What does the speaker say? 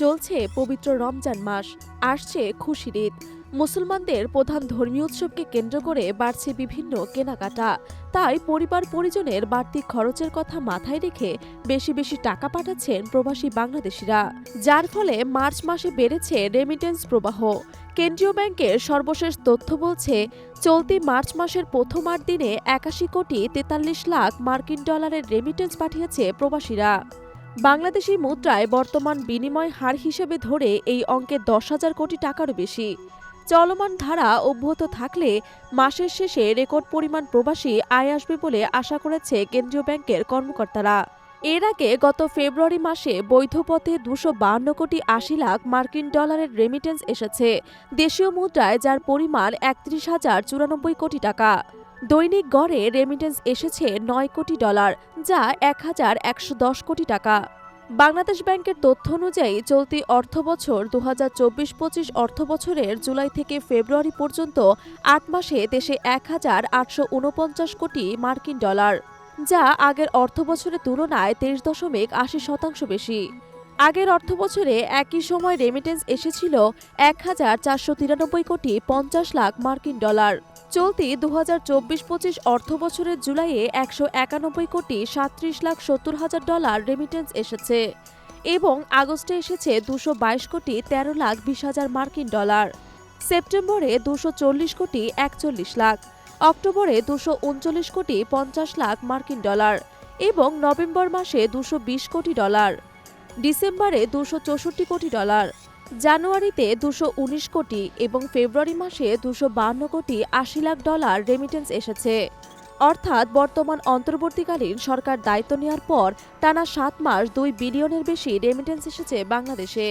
চলছে পবিত্র রমজান মাস, আসছে খুশির ঈদ। মুসলমানদের প্রধান ধর্মীয় উৎসবকে কেন্দ্র করে বাড়ছে বিভিন্ন কেনাকাটা। তাই পরিবার পরিজনের বাড়তি খরচের কথা মাথায় রেখে বেশি বেশি টাকা পাঠাচ্ছেন প্রবাসী বাংলাদেশিরা। যার ফলে মার্চ মাসে বেড়েছে রেমিটেন্স প্রবাহ। কেন্দ্রীয় ব্যাংকের সর্বশেষ তথ্য বলছে, চলতি মার্চ মাসের প্রথম আট দিনে একাশি কোটি তেতাল্লিশ লাখ মার্কিন ডলারের রেমিটেন্স পাঠিয়েছে প্রবাসীরা। বাংলাদেশি মুদ্রায় বর্তমান বিনিময় হার হিসেবে ধরে এই অঙ্কে দশ হাজার কোটি টাকারও বেশি। চলমান ধারা অব্যাহত থাকলে মাসের শেষে রেকর্ড পরিমাণ প্রবাসী আয় আসবে বলে আশা করেছে কেন্দ্রীয় ব্যাংকের কর্মকর্তারা। এর আগে গত ফেব্রুয়ারি মাসে বৈধ পথে দুশো বাহান্ন কোটি আশি লাখ মার্কিন ডলারের রেমিটেন্স এসেছে। দেশীয় মুদ্রায় যার পরিমাণ একত্রিশ হাজার চুরানব্বই কোটি টাকা। দৈনিক গড়ে রেমিটেন্স এসেছে নয় কোটি ডলার, যা এক হাজার একশো দশ কোটি টাকা। বাংলাদেশ ব্যাংকের তথ্য অনুযায়ী চলতি অর্থবছর দু হাজার চব্বিশ পঁচিশ অর্থবছরের জুলাই থেকে ফেব্রুয়ারি পর্যন্ত আট মাসে দেশে এক হাজার আটশো উনপঞ্চাশ কোটি মার্কিন ডলার, যা আগের অর্থবছরের তুলনায় তেইশ দশমিক আশি শতাংশ বেশি। আগের অর্থবছরে একই সময় রেমিটেন্স এসেছিল এক হাজার চারশো তিরানব্বই কোটি পঞ্চাশ লাখ মার্কিন ডলার। চলতি দু হাজার চব্বিশ পঁচিশ অর্থবছরের জুলাইয়ে একশো একানব্বই কোটি সাত্রিশ লাখ সত্তর হাজার ডলার রেমিটেন্স এসেছে এবং আগস্টে এসেছে দুশো বাইশ কোটি তেরো লাখ বিশ হাজার মার্কিন ডলার। সেপ্টেম্বরে দুশো চল্লিশ কোটি একচল্লিশ লাখ। অক্টোবরে দুশো উনচল্লিশ কোটি পঞ্চাশ লাখ মার্কিন ডলার এবং নভেম্বর মাসে দুশো বিশ কোটি ডলার। ডিসেম্বরে দুশো চৌষট্টি কোটি ডলার। জানুয়ারিতে দুশো কোটি এবং ফেব্রুয়ারি মাসে দুশো কোটি আশি লাখ ডলার রেমিটেন্স এসেছে। অর্থাৎ বর্তমান অন্তর্বর্তীকালীন সরকার দায়িত্ব নেওয়ার পর টানা সাত মাস দুই বিলিয়নের বেশি রেমিটেন্স এসেছে বাংলাদেশে।